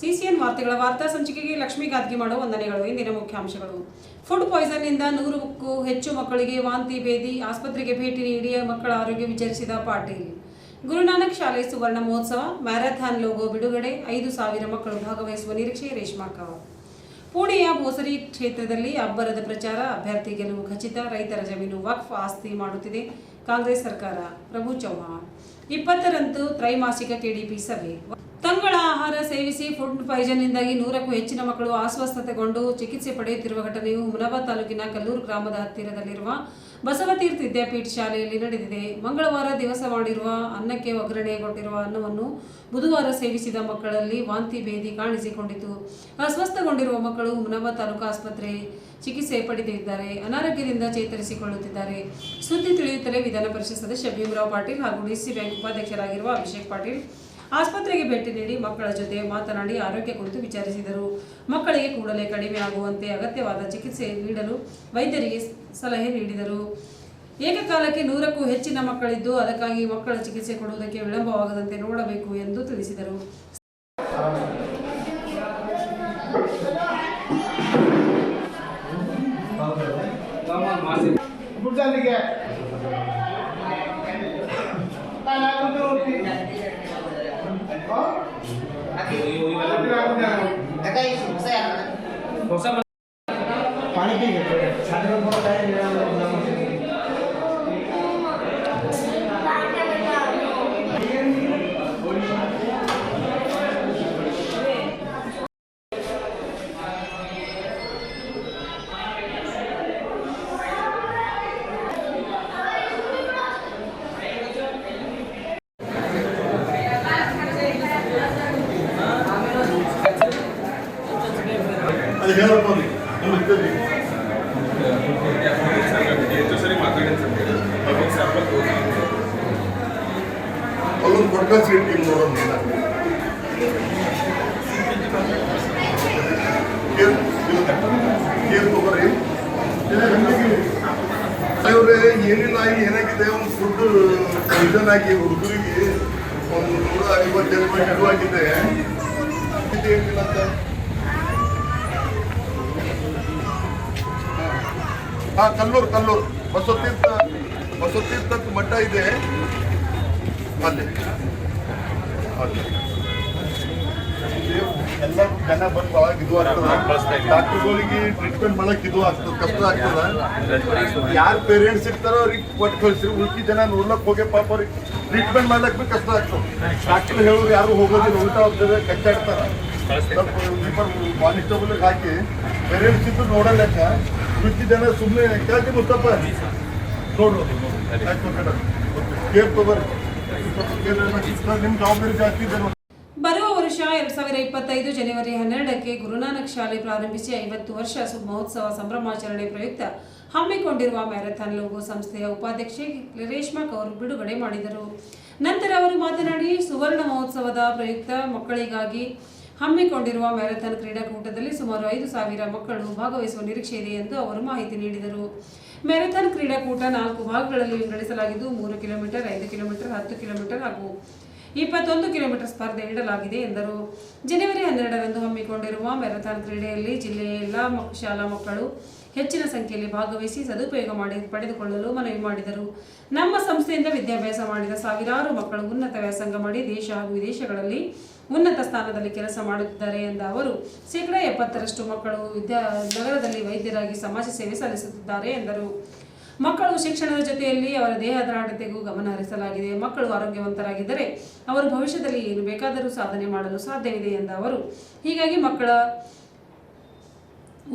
CCN ವಾರ್ತೆಗಳ ವಾರ್ತಾ ಸಂಚಿಕೆಗೆ ಲಕ್ಷ್ಮಿ ಗಾದ್ಗಿ ಮಾಡುವ ವಂದನೆಗಳು. ಇಂದಿನ ಮುಖ್ಯಾಂಶಗಳು. ಫುಡ್ ಪಾಯ್ಸನ್ನಿಂದ ನೂರಕ್ಕೂ ಹೆಚ್ಚು ಮಕ್ಕಳಿಗೆ ವಾಂತಿ, ಭೇದಿ, ಆಸ್ಪತ್ರೆಗೆ ಭೇಟಿ ನೀಡಿ ಮಕ್ಕಳ ಆರೋಗ್ಯ ವಿಚಾರಿಸಿದ ಪಾಟೀಲ್. ಗುರುನಾನಕ್ ಶಾಲೆ ಸುವರ್ಣ ಮಹೋತ್ಸವ, ಮ್ಯಾರಥಾನ್ ಲೋಗೋ ಬಿಡುಗಡೆ, ಐದು ಸಾವಿರ ಮಕ್ಕಳು ಭಾಗವಹಿಸುವ ನಿರೀಕ್ಷೆ ರೇಷ್ಮಾ ಕಾವ್ ಪುಣೆಯ ಬೋಸರಿ ಕ್ಷೇತ್ರದಲ್ಲಿ ಅಬ್ಬರದ ಪ್ರಚಾರ, ಅಭ್ಯರ್ಥಿ ಗೆಲುವು ಖಚಿತ, ರೈತರ ಜಮೀನು ವಕ್ಫ್ ಆಸ್ತಿ ಮಾಡುತ್ತಿದೆ ಕಾಂಗ್ರೆಸ್ ಸರ್ಕಾರ. ಪ್ರಭು ಚೌಹಾಣ್ ಇಪ್ಪತ್ತರಂದು ತ್ರೈಮಾಸಿಕ ಕೆಡಿಪಿ ಸಭೆ. ತಂಗಳ ಆಹಾರ ಸೇವಿಸಿ ಫುಡ್ ಪಾಯ್ಸನ್ನಿಂದಾಗಿ ನೂರಕ್ಕೂ ಹೆಚ್ಚಿನ ಮಕ್ಕಳು ಅಸ್ವಸ್ಥತೆಗೊಂಡು ಚಿಕಿತ್ಸೆ ಪಡೆಯುತ್ತಿರುವ ಘಟನೆಯು ಮುನಬಾ ತಾಲೂಕಿನ ಕಲ್ಲೂರು ಗ್ರಾಮದ ಹತ್ತಿರದಲ್ಲಿರುವ ಬಸವತೀರ್ಥ ವಿದ್ಯಾಪೀಠ ಶಾಲೆಯಲ್ಲಿ ನಡೆದಿದೆ. ಮಂಗಳವಾರ ದಿವಸ ಮಾಡಿರುವ ಅನ್ನಕ್ಕೆ ಒಗ್ಗರಣೆಗೊಂಡಿರುವ ಅನ್ನವನ್ನು ಬುಧವಾರ ಸೇವಿಸಿದ ಮಕ್ಕಳಲ್ಲಿ ವಾಂತಿ ಭೇದಿ ಕಾಣಿಸಿಕೊಂಡಿತು. ಅಸ್ವಸ್ಥಗೊಂಡಿರುವ ಮಕ್ಕಳು ಮುನಬಾ ತಾಲೂಕು ಆಸ್ಪತ್ರೆ ಚಿಕಿತ್ಸೆ ಪಡೆದಿದ್ದಾರೆ ಅನಾರೋಗ್ಯದಿಂದ ಚೇತರಿಸಿಕೊಳ್ಳುತ್ತಿದ್ದಾರೆ. ಸುದ್ದಿ ತಿಳಿಯುತ್ತಲೇ ವಿಧಾನ ಪರಿಷತ್ ಸದಸ್ಯ ಭೀಮರಾವ್ ಪಾಟೀಲ್ ಹಾಗೂ ಡಿಸಿ ಬ್ಯಾಂಕ್ ಉಪಾಧ್ಯಕ್ಷರಾಗಿರುವ ಅಭಿಷೇಕ್ ಪಾಟೀಲ್ ಆಸ್ಪತ್ರೆಗೆ ಭೇಟಿ ನೀಡಿ ಮಕ್ಕಳ ಜೊತೆ ಮಾತನಾಡಿ ಆರೋಗ್ಯ ಕುರಿತು ವಿಚಾರಿಸಿದರು. ಮಕ್ಕಳಿಗೆ ಕೂಡಲೇ ಕಡಿಮೆ ಆಗುವಂತೆ ಅಗತ್ಯವಾದ ಚಿಕಿತ್ಸೆ ನೀಡಲು ವೈದ್ಯರಿಗೆ ಸಲಹೆ ನೀಡಿದರು. ಏಕಕಾಲಕ್ಕೆ ನೂರಕ್ಕೂ ಹೆಚ್ಚಿನ ಮಕ್ಕಳಿದ್ದು ಅದಕ್ಕಾಗಿ ಮಕ್ಕಳ ಚಿಕಿತ್ಸೆ ಕೊಡುವುದಕ್ಕೆ ವಿಳಂಬವಾಗದಂತೆ ನೋಡಬೇಕು ಎಂದು ತಿಳಿಸಿದರು. ಗುಡ್ಡಲ್ಲಿಗೆ पानी पी गए ಅಲ್ಲೊಂದು ಕೊಡ್ಕಲ್ಸಿ ಸೀಟ್ ಕೇರ್ ತಗೋರಿ ಅವ್ರೆ ಏನಿಲ್ಲ ಏನಾಗಿದೆ ಒಂದು ಫುಡ್ ಪಾಯ್ಸನ್ ಆಗಿ ಹುಡುಗರಿಗೆ ಒಂದು ನೂರ ಐವತ್ತು ರೂಪಾಯಿ ಆಗಿದೆ ಏನಿಲ್ಲ ಅಂತ ಹಾ ಕಲ್ಲೂರು ಕಲ್ಲೂರು. ಬಸವತೀರ್ಥ ಬಸವತೀರ್ಥ ಮಠ ಇದೆ. ಅಲ್ಲಿ. ಎಲ್ಲ ಜನ ಬಂದು ಭಾಳ ಇದು ಆಗ್ತದ. ಡಾಕ್ಟರ್ಗಳಿಗೆ ಟ್ರೀಟ್ಮೆಂಟ್ ಮಾಡಕ್ ಇದು ಆಗ್ತದ ಕಷ್ಟ ಆಗ್ತದ. ಯಾರ್ ಪೇರೆಂಟ್ಸ್ ಇರ್ತಾರೋ ಅವ್ರಿಗೆ ಕೊಟ್ಟು ಕಳಿಸ್ರಿ. ಉಳ್ಕಿ ಜನ ನೋಡ್ಲಕ್ ಹೋಗಿ ಪಾಪ ಅವ್ರಿಗೆ ಟ್ರೀಟ್ಮೆಂಟ್ ಮಾಡ್ಲಕ್ ಬಿ ಕಷ್ಟ ಆಗ್ತದೆ. ಡಾಕ್ಟರ್ ಹೇಳೋರು ಯಾರು ಹೋಗೋದಿಲ್ಲ ಉಲ್ಟಾ ಹೋಗ್ತದೆ ಕಚ್ಚಾಡ್ತಾರ. ಸ್ವಲ್ಪ ಕಾನ್ಸ್ಟೇಬಲ್ ಹಾಕಿ. ಪೇರೆಂಟ್ಸ್ ಇದ್ದು ನೋಡಲ್ಲಕ್ಕ. ಜನ ಸುಮ್ಮನೆ ಕೇಳ್ತಿ ಮುಸ್ತಪ್ಪ ಬರುವ ವರ್ಷ ಎರಡ್ ಸಾವಿರ ಇಪ್ಪತ್ತೈದು ಜನವರಿ ಹನ್ನೆರಡಕ್ಕೆ ಗುರುನಾನಕ್ ಶಾಲೆ ಪ್ರಾರಂಭಿಸಿ ಐವತ್ತು ವರ್ಷ ಮಹೋತ್ಸವ ಸಂಭ್ರಮಾಚರಣೆ ಪ್ರಯುಕ್ತ ಹಮ್ಮಿಕೊಂಡಿರುವ ಮ್ಯಾರಥಾನ್ ಲೋಗೋ ಸಂಸ್ಥೆಯ ಉಪಾಧ್ಯಕ್ಷೆ ರೇಷ್ಮಾ ಕೌರ್ ಬಿಡುಗಡೆ ಮಾಡಿದರು. ನಂತರ ಅವರು ಮಾತನಾಡಿ, ಸುವರ್ಣ ಮಹೋತ್ಸವದ ಪ್ರಯುಕ್ತ ಮಕ್ಕಳಿಗಾಗಿ ಹಮ್ಮಿಕೊಂಡಿರುವ ಮ್ಯಾರಥಾನ್ ಕ್ರೀಡಾಕೂಟದಲ್ಲಿ ಸುಮಾರು ಐದು ಸಾವಿರ ಮಕ್ಕಳು ಭಾಗವಹಿಸುವ ನಿರೀಕ್ಷೆ ಇದೆ ಎಂದು ಅವರು ಮಾಹಿತಿ ನೀಡಿದರು. ಮ್ಯಾರಥಾನ್ ಕ್ರೀಡಾಕೂಟ ನಾಲ್ಕು ಭಾಗಗಳಲ್ಲಿ ನಡೆಸಲಾಗಿದ್ದು, ಮೂರು ಕಿಲೋಮೀಟರ್, ಐದು ಕಿಲೋಮೀಟರ್, ಹತ್ತು ಕಿಲೋಮೀಟರ್ ಹಾಗೂ ಇಪ್ಪತ್ತೊಂದು ಕಿಲೋಮೀಟರ್ ಸ್ಪರ್ಧೆ ಇಡಲಾಗಿದೆ ಎಂದರು. ಜನವರಿ ಹನ್ನೆರಡರಂದು ಹಮ್ಮಿಕೊಂಡಿರುವ ಮ್ಯಾರಥಾನ್ ಕ್ರೀಡೆಯಲ್ಲಿ ಜಿಲ್ಲೆಯ ಎಲ್ಲ ಶಾಲಾ ಮಕ್ಕಳು ಹೆಚ್ಚಿನ ಸಂಖ್ಯೆಯಲ್ಲಿ ಭಾಗವಹಿಸಿ ಸದುಪಯೋಗ ಮಾಡಿ, ಪಡೆದುಕೊಳ್ಳಲು ಮನವಿ ಮಾಡಿದರು. ನಮ್ಮ ಸಂಸ್ಥೆಯಿಂದ ವಿದ್ಯಾಭ್ಯಾಸ ಮಾಡಿದ ಸಾವಿರಾರು ಮಕ್ಕಳು ಉನ್ನತ ವ್ಯಾಸಂಗ ಮಾಡಿ ದೇಶ ಹಾಗೂ ವಿದೇಶಗಳಲ್ಲಿ ಉನ್ನತ ಸ್ಥಾನದಲ್ಲಿ ಕೆಲಸ ಮಾಡುತ್ತಿದ್ದಾರೆ ಎಂದ ಅವರು, ಶೇಕಡ ಎಪ್ಪತ್ತರಷ್ಟು ಮಕ್ಕಳು ವಿದ್ಯಾ ನಗರದಲ್ಲಿ ವೈದ್ಯರಾಗಿ ಸಮಾಜ ಸೇವೆ ಸಲ್ಲಿಸುತ್ತಿದ್ದಾರೆ ಎಂದರು. ಮಕ್ಕಳು ಶಿಕ್ಷಣದ ಜೊತೆಯಲ್ಲಿ ಅವರ ದೇಹದಾಢ್ಯತೆಗೂ ಗಮನ ಹರಿಸಲಾಗಿದೆ. ಮಕ್ಕಳು ಆರೋಗ್ಯವಂತರಾಗಿದ್ದರೆ ಅವರು ಭವಿಷ್ಯದಲ್ಲಿ ಏನು ಬೇಕಾದರೂ ಸಾಧನೆ ಮಾಡಲು ಸಾಧ್ಯವಿದೆ ಎಂದ ಅವರು, ಹೀಗಾಗಿ ಮಕ್ಕಳ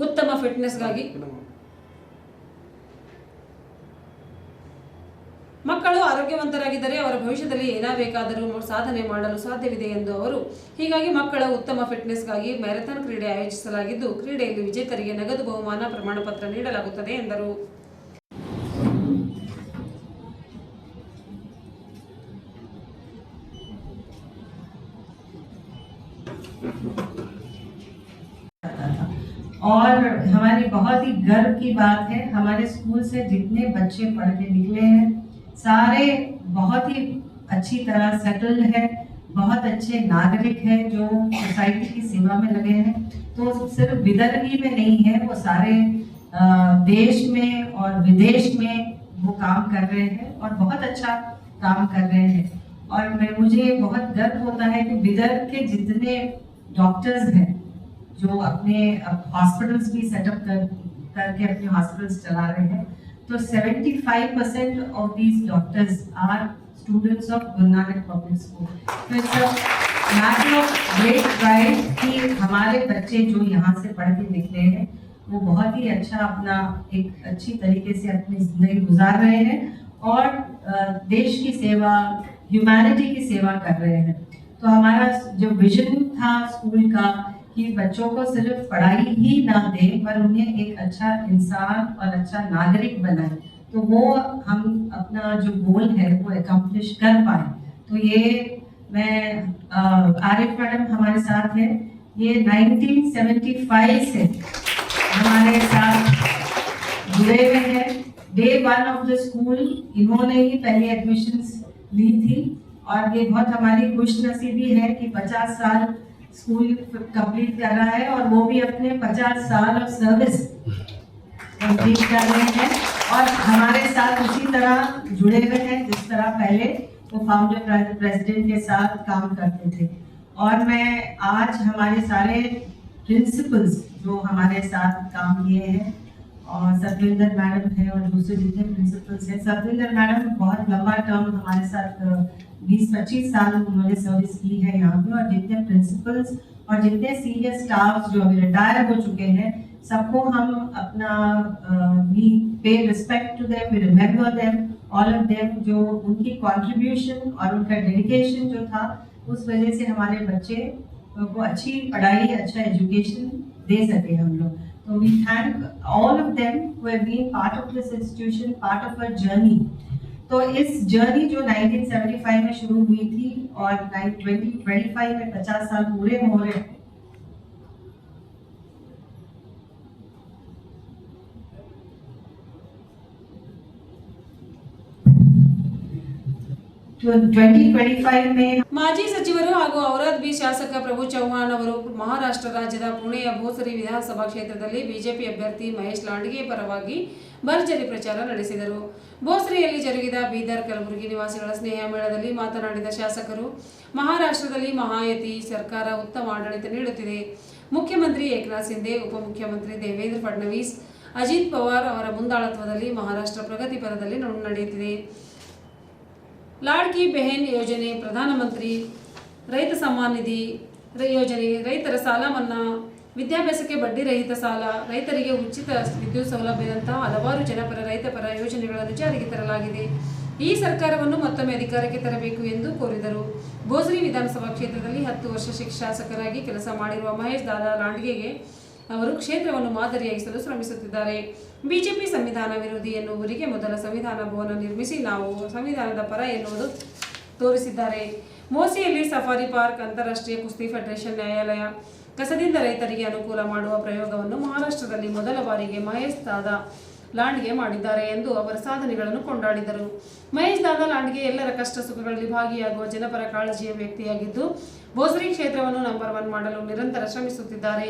ಉತ್ತಮ ಫಿಟ್ನೆಸ್ಗಾಗಿ ಮಕ್ಕಳು ಆರೋಗ್ಯವಂತರಾಗಿದ್ದರೆ ಅವರ ಭವಿಷ್ಯದಲ್ಲಿ ಏನಾಗಬೇಕಾದರೂ ಸಾಧನೆ ಮಾಡಲು ಸಾಧ್ಯವಿದೆ ಎಂದು ಅವರು ಹೀಗಾಗಿ ಮಕ್ಕಳ ಉತ್ತಮ ಫಿಟ್ನೆಸ್ಗಾಗಿ ಮ್ಯಾರಥಾನ್ ಕ್ರೀಡೆ ಆಯೋಜಿಸಲಾಗಿದ್ದು ಕ್ರೀಡೆಯಲ್ಲಿ ವಿಜೇತರಿಗೆ ನಗದು ಬಹುಮಾನ ಪ್ರಮಾಣ ಪತ್ರ ನೀಡಲಾಗುತ್ತದೆ ಎಂದರು और हमारी बहुत ही गर्व की बात है हमारे स्कूल से जितने बच्चे पढ़ के निकले हैं सारे बहुत ही अच्छी तरह सेटल्ड है, बहुत अच्छे नागरिक हैं जो सोसाइटी की सेवा में लगे हैं। तो सिर्फ़ विदर्भी में नहीं है, वो सारे देश में और विदेश में वो काम कर रहे हैं और बहुत अच्छा काम कर रहे हैं। और मैं, मुझे बहुत गर्व होता है कि विदर्भ के जितने डॉक्टर्स हैं, जो अपने हॉस्पिटल्स भी सेटअप कर, करके अपने हॉस्पिटल्स चला रहे हैं तो 75 percent of these doctors are students of Guru Nanak public school तो it's a matter of great pride कि हमारे बच्चे जो यहाँ से पढ़ के निकले हैं, वो बहुत ही अच्छा अपना एक अच्छी तरीके से अपनी ज़िंदगी गुजार रहे हैं और देश की सेवा ह्यूमैनिटी की सेवा कर रहे हैं। तो हमारा जो विजन था स्कूल का कि बच्चों को सिर्फ़ पढ़ाई ही ना दे, पर उन्हें एक अच्छा इंसान और अच्छा नागरिक बनाए तो वो हम अपना जो गोल है, वो अकम्प्लिश कर पाए। तो ये मैं आरिफ मैडम हमारे साथ है। ये 1975 से हमारे साथ जुड़े हुए हैं। Day one of the school इन्होंने ही पहले एडमिशंस ली थी। और ये बहुत हमारी खुश नसीबी है कि 50 साल स्कूल कंप्लीट कर रहा है और वो भी अपने 50 साल ऑफ़ सर्विस कंप्लीट कर रहे हैं। और हमारे साथ उसी तरह जुड़े हुए हैं, जिस तरह पहले वो फाउंडर प्रेसिडेंट के साथ काम करते थे। और मैं आज हमारे सारे प्रिंसिपल्स जो हमारे साथ काम किए हैं, और सतविंदर मैडम है और दूसरे जितने प्रिंसिपल्स हैं, सतविंदर मैडम बहुत लंबा टर्म हमारे साथ बीस पच्चीस साल उन्होंने सर्विस की है यहाँ पे, और जितने प्रिंसिपल्स और जितने सीनियर स्टाफ जो अभी रिटायर हो चुके हैं, सबको हम अपना we pay respect to them we remember them all of them जो उनकी कंट्रीब्यूशन और उनका डेडिकेशन जो था, उस वजह से हमारे बच्चे को अच्छी पढ़ाई अच्छा एजुकेशन दे सके हम लोग। तो we thank all of them who have been part of this institution part of a journey तो इस जर्नी जो 1975 में शुरू हुई थी और 2025 में 50 साल पूरे हो रहे हैं ಮಾಜಿ ಸಚಿವರು ಹಾಗೂ ಔರಾದ್ ಬಿ ಶಾಸಕ ಪ್ರಭು ಚೌಹಾಣ್ ಅವರು ಮಹಾರಾಷ್ಟ್ರ ರಾಜ್ಯದ ಪುಣೆಯ ಭೋಸರಿ ವಿಧಾನಸಭಾ ಕ್ಷೇತ್ರದಲ್ಲಿ ಬಿಜೆಪಿ ಅಭ್ಯರ್ಥಿ ಮಹೇಶ್ ಲಾಂಡ್ಗೆ ಪರವಾಗಿ ಭರ್ಜರಿ ಪ್ರಚಾರ ನಡೆಸಿದರು. ಭೋಸರಿಯಲ್ಲಿ ಜರುಗಿದ ಬೀದರ್ ಕಲಬುರಗಿ ನಿವಾಸಿಗಳ ಸ್ನೇಹ ಮೇಳದಲ್ಲಿ ಮಾತನಾಡಿದ ಶಾಸಕರು, ಮಹಾರಾಷ್ಟ್ರದಲ್ಲಿ ಮಹಾಯತಿ ಸರ್ಕಾರ ಉತ್ತಮ ಆಡಳಿತ ನೀಡುತ್ತಿದೆ. ಮುಖ್ಯಮಂತ್ರಿ ಏಕನಾಥ್ ಸಿಂಧೆ ಉಪಮುಖ್ಯಮಂತ್ರಿ ದೇವೇಂದ್ರ ಫಡ್ನವೀಸ್, ಅಜಿತ್ ಪವಾರ್ ಅವರ ಮುಂದಾಳತ್ವದಲ್ಲಿ ಮಹಾರಾಷ್ಟ್ರ ಪ್ರಗತಿ ಪಥದಲ್ಲಿ ನಡೆಯುತ್ತಿದೆ. ಲಾಡ್ಕಿ ಬೆಹೆನ್ ಯೋಜನೆ ಪ್ರಧಾನಮಂತ್ರಿ ರೈತ ಸಮ್ಮಾನ್ ನಿಧಿ ಯೋಜನೆ ರೈತರ ಸಾಲ ಮನ್ನಾ, ವಿದ್ಯಾಭ್ಯಾಸಕ್ಕೆ ಬಡ್ಡಿ ರಹಿತ ಸಾಲ, ರೈತರಿಗೆ ಉಚಿತ ವಿದ್ಯುತ್ ಸೌಲಭ್ಯದಂತಹ ಹಲವಾರು ಜನಪರ ರೈತಪರ ಯೋಜನೆಗಳನ್ನು ಜಾರಿಗೆ ತರಲಾಗಿದೆ. ಈ ಸರ್ಕಾರವನ್ನು ಮತ್ತೊಮ್ಮೆ ಅಧಿಕಾರಕ್ಕೆ ತರಬೇಕು ಎಂದು ಕೋರಿದರು. ಭೋಸರಿ ವಿಧಾನಸಭಾ ಕ್ಷೇತ್ರದಲ್ಲಿ ಹತ್ತು ವರ್ಷ ಶಾಸಕರಾಗಿ ಕೆಲಸ ಮಾಡಿರುವ ಮಹೇಶ್ ದಾದಾ ಲಾಂಡ್ಗೆಗೆ ಅವರು ಕ್ಷೇತ್ರವನ್ನು ಮಾದರಿಯಾಗಿಸಲು ಶ್ರಮಿಸುತ್ತಿದ್ದಾರೆ. ಬಿಜೆಪಿ ಸಂವಿಧಾನ ವಿರೋಧಿ ಎನ್ನುವರಿಗೆ ಮೊದಲ ಸಂವಿಧಾನ ಭವನ ನಿರ್ಮಿಸಿ ನಾವು ಸಂವಿಧಾನದ ಪರ ಎನ್ನುವುದು ತೋರಿಸಿದ್ದಾರೆ. ಮೋಸಿಯಲ್ಲಿ ಸಫಾರಿ ಪಾರ್ಕ್, ಅಂತಾರಾಷ್ಟ್ರೀಯ ಕುಸ್ತಿ ಫೆಡರೇಷನ್ ನ್ಯಾಯಾಲಯ, ಕಸದಿಂದ ರೈತರಿಗೆ ಅನುಕೂಲ ಮಾಡುವ ಪ್ರಯೋಗವನ್ನು ಮಹಾರಾಷ್ಟ್ರದಲ್ಲಿ ಮೊದಲ ಬಾರಿಗೆ ಮಹೇಶ್ ದಾದಾ ಲಾಂಡ್ಗೆ ಮಾಡಿದ್ದಾರೆ ಎಂದು ಅವರ ಸಾಧನೆಗಳನ್ನು ಕೊಂಡಾಡಿದರು. ಮಹೇಶ್ ದಾದಾ ಲಾಂಡ್ಗೆ ಎಲ್ಲರ ಕಷ್ಟ ಸುಖಗಳಲ್ಲಿ ಭಾಗಿಯಾಗುವ ಜನಪರ ಕಾಳಜಿಯ ವ್ಯಕ್ತಿಯಾಗಿದ್ದು ಬೋಸರಿ ಕ್ಷೇತ್ರವನ್ನು ನಂಬರ್ ಒನ್ ಮಾಡಲು ನಿರಂತರ ಶ್ರಮಿಸುತ್ತಿದ್ದಾರೆ.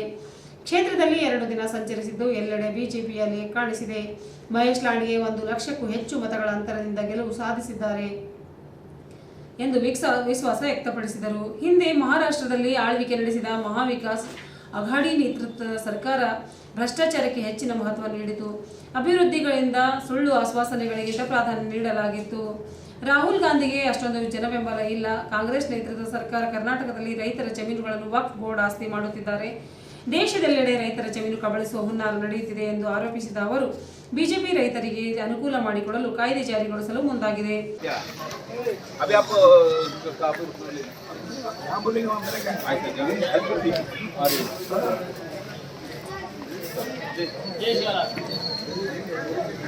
ಕ್ಷೇತ್ರದಲ್ಲಿ ಎರಡು ದಿನ ಸಂಚರಿಸಿದ್ದು, ಎಲ್ಲೆಡೆ ಬಿಜೆಪಿಯಲ್ಲಿ ಕಾಣಿಸಿದೆ. ಮಹೇಶ್ ಲಾಂಡ್ಗೆ ಒಂದು ಲಕ್ಷಕ್ಕೂ ಹೆಚ್ಚು ಮತಗಳ ಅಂತರದಿಂದ ಗೆಲುವು ಸಾಧಿಸಿದ್ದಾರೆ ಎಂದು ವಿಶ್ವಾಸ ವ್ಯಕ್ತಪಡಿಸಿದರು. ಹಿಂದೆ ಮಹಾರಾಷ್ಟ್ರದಲ್ಲಿ ಆಳ್ವಿಕೆ ನಡೆಸಿದ ಮಹಾವಿಕಾಸ್ ಅಘಾಡಿ ನೇತೃತ್ವದ ಸರ್ಕಾರ ಭ್ರಷ್ಟಾಚಾರಕ್ಕೆ ಹೆಚ್ಚಿನ ಮಹತ್ವ ನೀಡಿತು. ಅಭಿವೃದ್ಧಿಗಳಿಂದ ಸುಳ್ಳು ಆಶ್ವಾಸನೆಗಳಿಗಿಂತ ಪ್ರಾಧಾನ್ಯ ನೀಡಲಾಗಿತ್ತು. ರಾಹುಲ್ ಗಾಂಧಿಗೆ ಅಷ್ಟೊಂದು ಜನಬೆಂಬಲ ಇಲ್ಲ. ಕಾಂಗ್ರೆಸ್ ನೇತೃತ್ವದ ಸರ್ಕಾರ ಕರ್ನಾಟಕದಲ್ಲಿ ರೈತರ ಜಮೀನುಗಳನ್ನು ವಕ್ಫ್ ಬೋರ್ಡ್ ಆಸ್ತಿ ಮಾಡುತ್ತಿದ್ದಾರೆ. ದೇಶದೆಲ್ಲೆಡೆ ರೈತರ ಜಮೀನು ಕಬಳಿಸುವ ಹುನ್ನಾರ ನಡೆಯುತ್ತಿದೆ ಎಂದು ಆರೋಪಿಸಿದ ಅವರು, ಬಿಜೆಪಿ ರೈತರಿಗೆ ಅನುಕೂಲ ಮಾಡಿಕೊಡಲು ಕಾಯ್ದೆ ಜಾರಿಗೊಳಿಸಲು ಮುಂದಾಗಿದೆ.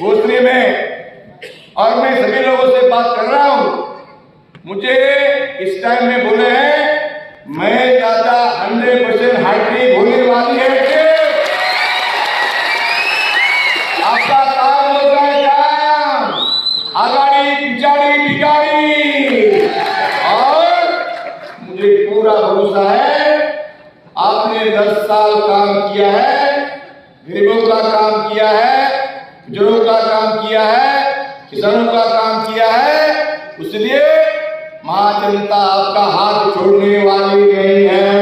भोसले में और मैं सभी लोगों से बात कर रहा हूँ। मुझे इस टाइम में बोले हैं, मैं दादा हंड्रेड परसेंट हार्ट्री गरीबों का काम किया है बुज़ुर्गों का काम किया है, किसानों का काम किया है, उसलिए माँ जनता आपका हाथ छोड़ने वाली नहीं है।